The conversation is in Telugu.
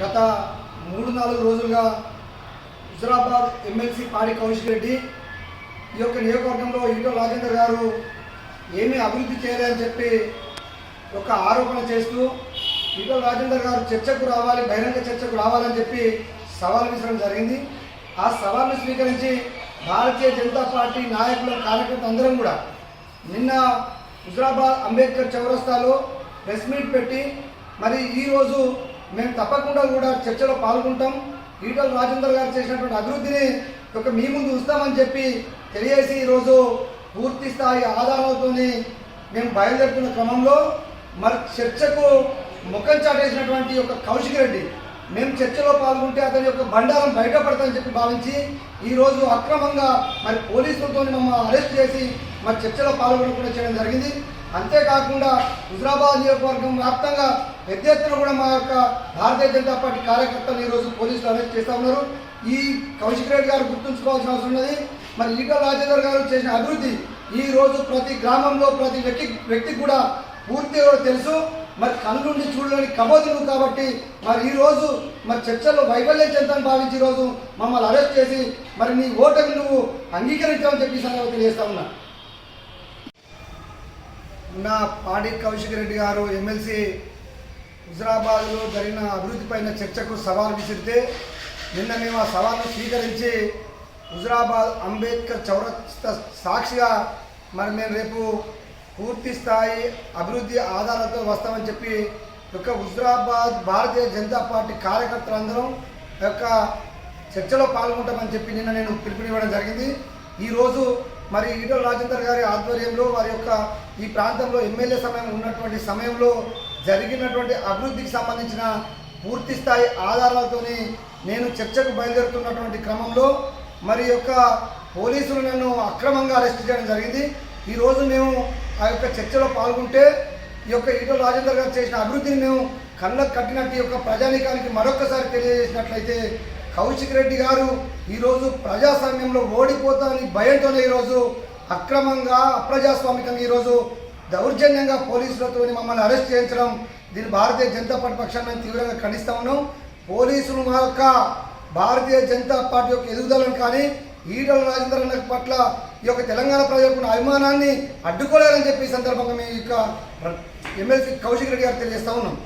గత మూడు నాలుగు రోజులుగా హుజరాబాద్ ఎమ్మెల్సీ పాడి కౌశిక్ రెడ్డి ఈ యొక్క నియోజకవర్గంలో ఈటో రాజేందర్ గారు ఏమీ అభివృద్ధి చేయలేదని చెప్పి ఒక ఆరోపణ చేస్తూ ఈటో రాజేందర్ గారు చర్చకు రావాలి బహిరంగ చర్చకు రావాలని చెప్పి సవాల్ విసరడం జరిగింది. ఆ సవాల్ను స్వీకరించి భారతీయ జనతా పార్టీ నాయకులు కార్యకర్తలు అందరం కూడా నిన్న హుజరాబాద్ అంబేద్కర్ చౌరస్తాలో ప్రెస్ మీట్ పెట్టి మరి ఈరోజు మేము తప్పకుండా కూడా చర్చలో పాల్గొంటాం. ఈటల రాజేందర్ గారు చేసినటువంటి అభివృద్ధిని ఒక మీ ముందు ఉంచుతామని చెప్పి తెలియజేసి ఈరోజు పూర్తి స్థాయి ఆధారాలతోని మేము బయలుదేరుతున్న క్రమంలో మరి చర్చకు ముఖం చాటేసినటువంటి ఒక కౌశిక్ రెడ్డి మేము చర్చలో పాల్గొంటే అతని యొక్క బండారం బయటపడతామని చెప్పి భావించి ఈరోజు అక్రమంగా మరి పోలీసులతో మమ్మల్ని అరెస్ట్ చేసి మరి చర్చలో పాల్గొనకుండా చేయడం జరిగింది. అంతేకాకుండా హుజరాబాద్ నియోజకవర్గం వ్యాప్తంగా పెద్ద ఎత్తున కూడా మా యొక్క భారతీయ జనతా పార్టీ కార్యకర్తలు ఈరోజు పోలీసులు అరెస్ట్ చేస్తూ ఉన్నారు. ఈ కౌశిక్ రెడ్డి గారు గుర్తుంచుకోవాల్సిన అవసరం ఉన్నది. మరి ఈటల రాజేందర్ గారు చేసిన అభివృద్ధి ఈ రోజు ప్రతి గ్రామంలో ప్రతి వ్యక్తి వ్యక్తికి కూడా పూర్తిగా తెలుసు. మరి కళ్ళుండి చూడలేని కబోతులు కాబట్టి మరి ఈరోజు మరి చర్చల్లో వైఫల్యం చెందని భావించి ఈరోజు రోజు మమ్మల్ని అరెస్ట్ చేసి మరి నీ ఓటమి నువ్వు అంగీకరించామని చెప్పి సంగతి తెలియజేస్తా ఉన్నా. నా పాడి కౌశిక్ రెడ్డి గారు ఎమ్మెల్సీ హుజరాబాద్లో జరిగిన అభివృద్ధి పైన చర్చకు సవాల్ విసిరితే నిన్న మేము ఆ సవాల్ను స్వీకరించి హుజరాబాద్ అంబేద్కర్ చౌరస్త సాక్షిగా మరి మేము రేపు పూర్తి స్థాయి అభివృద్ధి ఆధారాలతో వస్తామని చెప్పి యొక్క హుజరాబాద్ భారతీయ జనతా పార్టీ కార్యకర్తలందరం యొక్క చర్చలో పాల్గొంటామని చెప్పి నిన్న నేను పిలుపునివ్వడం జరిగింది. ఈరోజు మరి ఈటల రాజేందర్ గారి ఆధ్వర్యంలో వారి యొక్క ఈ ప్రాంతంలో ఎమ్మెల్యే సమయం ఉన్నటువంటి సమయంలో జరిగినటువంటి అభివృద్ధికి సంబంధించిన పూర్తి స్థాయి ఆధారాలతోని నేను చర్చకు బయలుదేరుతున్నటువంటి క్రమంలో మరి యొక్క పోలీసులు నన్ను అక్రమంగా అరెస్ట్ చేయడం జరిగింది. ఈరోజు మేము ఆ యొక్క చర్చలో పాల్గొంటే ఈ యొక్క ఈటల రాజేందర్ గారు చేసిన అభివృద్ధిని మేము కళ్ళకు కట్టినట్టు ఈ యొక్క ప్రజానీకానికి మరొకసారి తెలియజేసినట్లయితే కౌశిక్ రెడ్డి గారు ఈరోజు ప్రజాస్వామ్యంలో ఓడిపోతామని భయంతోనే ఈరోజు అక్రమంగా అప్రజాస్వామికంగా ఈరోజు దౌర్జన్యంగా పోలీసులతో మమ్మల్ని అరెస్ట్ చేయించడం దీన్ని భారతీయ జనతా పార్టీ పక్షాన్ని మేము తీవ్రంగా ఖండిస్తా ఉన్నాం. పోలీసులు మా యొక్క భారతీయ జనతా పార్టీ యొక్క ఎదుగుదలను కానీ ఈటల రాజేంద్ర పట్ల ఈ యొక్క తెలంగాణ ప్రజలకు అభిమానాన్ని అడ్డుకోలేరని చెప్పి ఈ సందర్భంగా మేము ఈ యొక్క ఎమ్మెల్సీ కౌశిక్ రెడ్డి గారు తెలియజేస్తా ఉన్నాం.